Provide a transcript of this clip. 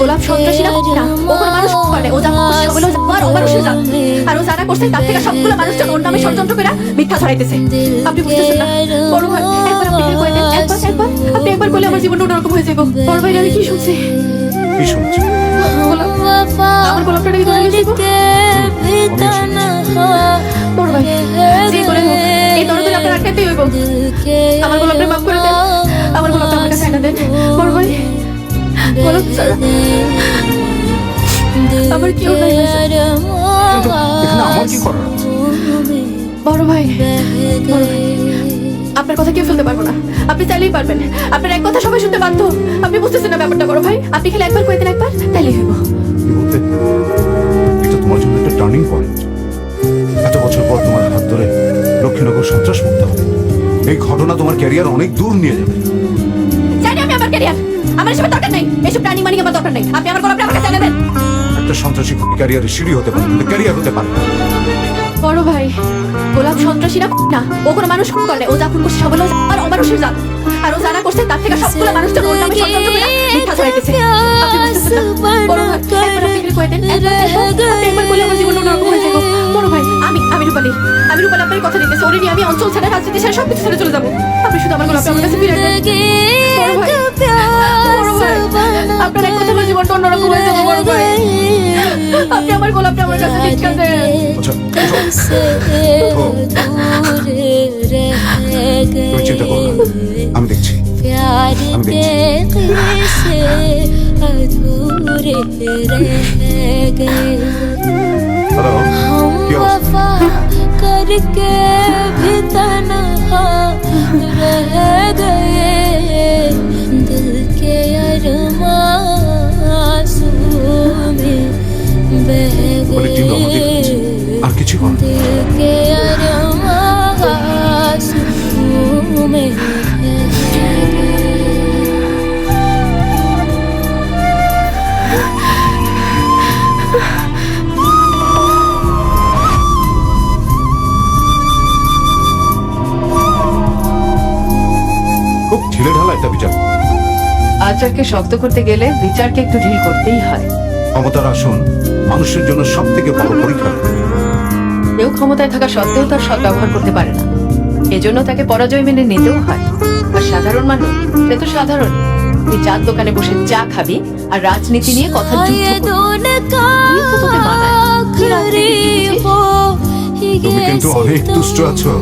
গোলাপ সন্ত্রাসী না না ও কোনো মানুষ করে ও যা করছে সবগুলো আর অমানুষের জাত। আর ও যারা করছে তার থেকে সবগুলো মানুষজন ওর নামে ষড়যন্ত্র করে মিথ্যা ছড়াইতেছে। আপনি বুঝতেছেন না? বড় ভাই একবার আপনি করে দেন একবার একবার আপনি একবার বলে আমার জীবনটা অন্যরকম হয়ে যাব বড় ভাই আমি কি শুনছি? কি শুনছি? আমার গোলাপটা নাকি ধরে গেছে বড় ভাই যে করে হোক এই দরদে আপনার আটকাতেই হইব। ছাড়া আমার কেউ নাই এখানে আমার কি করার? বড় ভাই বড় ভাই আপনার কথা কেউ শুনতে পারব না। আপনি চাইলেই পারবেন। আপনার এক কথা সবাই শুনতে বাধ্য। আপনি বুঝতেছেন না ব্যাপারটা বড় ভাই। আপনি খেলে একবার কয়ে একবার? তাইলেই হইব। এটা তোমার জন্য একটা টার্নিং পয়েন্ট এত বছর পর তোমার হাত ধরে লক্ষ্মীনগর সন্ত্রাস মুক্ত হবে। এই ঘটনা তোমার ক্যারিয়ার অনেক দূর নিয়ে যাবে। ক্যারিয়ার। আমার এসবের দরকার নেই। এসব প্ল্যানিং মানিং আমার দরকার নেই। আপনি আমার গোলাপটা আমার কাছে এনে একটা সন্ত্রাসী ক্যারিয়ারের সিঁড়ি হতে পারে কিন্তু ক্যারিয়ার হতে পারে না। বড় ভাই গোলাপ সন্ত্রাসী না না। ও কোনো মানুষ খুন করে ও যা খুন করছে সবগুলো আর অমানুষের জাত। আর ও যারা করছে তার থেকে সবগুলো মানুষজন ওর নামে ষড়যন্ত্র করে মিথ্যা ছড়াইতেছে আপনি বুঝতেছেন না? বড় ভাই একবার আপনি করে দেন। একবার একবার, আপনি একবার বলে আমার জীবন অন্যরকম হয়ে যাব। বড় ভাই আমি আমি রূপালী। আমি রূপালী আপনার কথা দিতেছি ওরে নিয়ে আমি অঞ্চল ছেড়ে রাজনীতি ছেড়ে সবকিছু ছেড়ে চলে যাব। আপনি শুধু আমার গোলাপটা আমার কাছে ফিরে দেন গোলাপটা আমার কাছে ভিক্ষা দেন আচ্ছা তুমি চিন্তা করো না আমি দেখছি प्यार हम के से अधूरे रह गए হ্যালো हम কি অবস্থা জীবন খুব ঢিলে ঢালা একটা বিচার। আচারকে শক্ত করতে গেলে বিচারকে একটু ঢিল করতেই হয়। ক্ষমতার আসন মানুষের জন্য সব থেকে বড় পরীক্ষা। সেও ক্ষমতায় থাকা সত্ত্বেও তার সৎ ব্যবহার করতে পারে না। এজন্য তাকে পরাজয় মেনে নিতেও হয়। আর সাধারণ মানুষ সে তো সাধারণ। তুই চার দোকানে বসে চা খাবি আর রাজনীতি নিয়ে কথা যুদ্ধ তুমি কিন্তু অনেক দুষ্ট আছো।